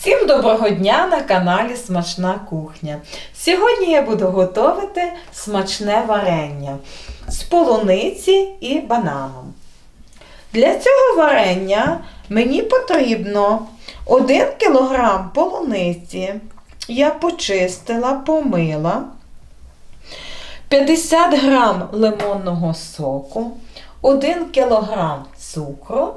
Всім доброго дня на каналі Смачна кухня. Сьогодні я буду готувати смачне варення з полуниці і бананом. Для цього варення мені потрібно 1 кг полуниці. Я почистила, помила, 50 г лимонного соку, 1 кг цукру,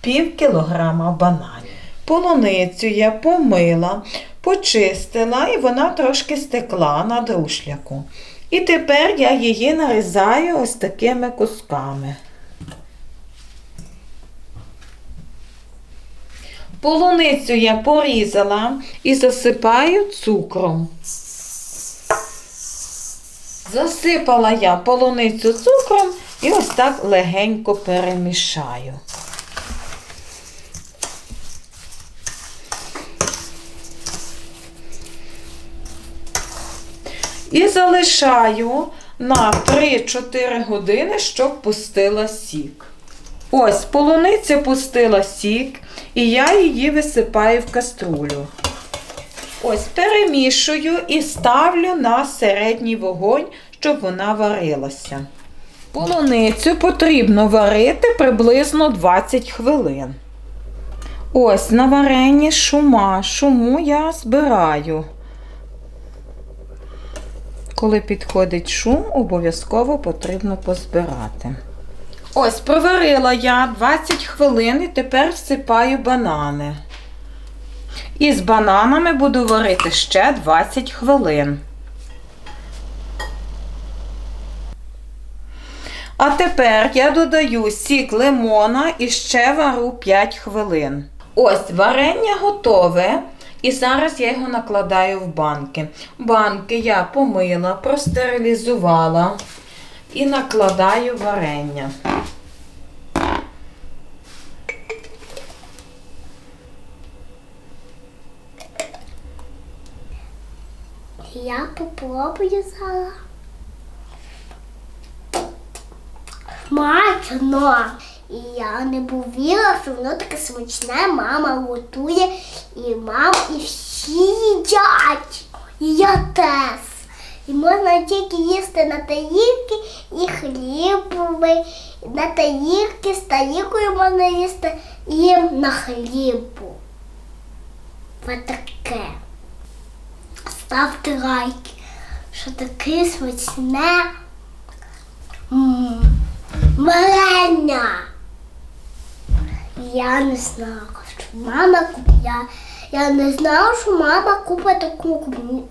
пів кілограма бананів. Полуницю я помила, почистила і вона трошки стекла на друшляку. І тепер я її нарізаю ось такими кусками. Полуницю я порізала і засипаю цукром. Засипала я полуницю цукром і ось так легенько перемішаю. І залишаю на 3-4 години, щоб пустила сік. Ось полуниця пустила сік, і я її висипаю в каструлю. Ось перемішую і ставлю на середній вогонь, щоб вона варилася. Полуницю потрібно варити приблизно 20 хвилин. Ось на варенні шума. Шуму я збираю. Коли підходить шум, обов'язково потрібно позбирати. Ось проварила я 20 хвилин і тепер всипаю банани. І з бананами буду варити ще 20 хвилин. А тепер я додаю сік лимона і ще вару 5 хвилин. Ось варення готове. І зараз я його накладаю в банки. Банки я помила, простерилізувала і накладаю варення. Я попробую зараз. Смачно! І я не повірила, що воно таке смачне, мама готує, і мам, і всі їдять. І я теж. І можна тільки їсти на тарілки і хлібовий, на тарілки, з тарілкою можна їсти і на хлібу. Ось таке. Ставте лайки, що таке смачне м, варення. Я не знала, що мама купила. Я не знала, що мама купить таку клубні-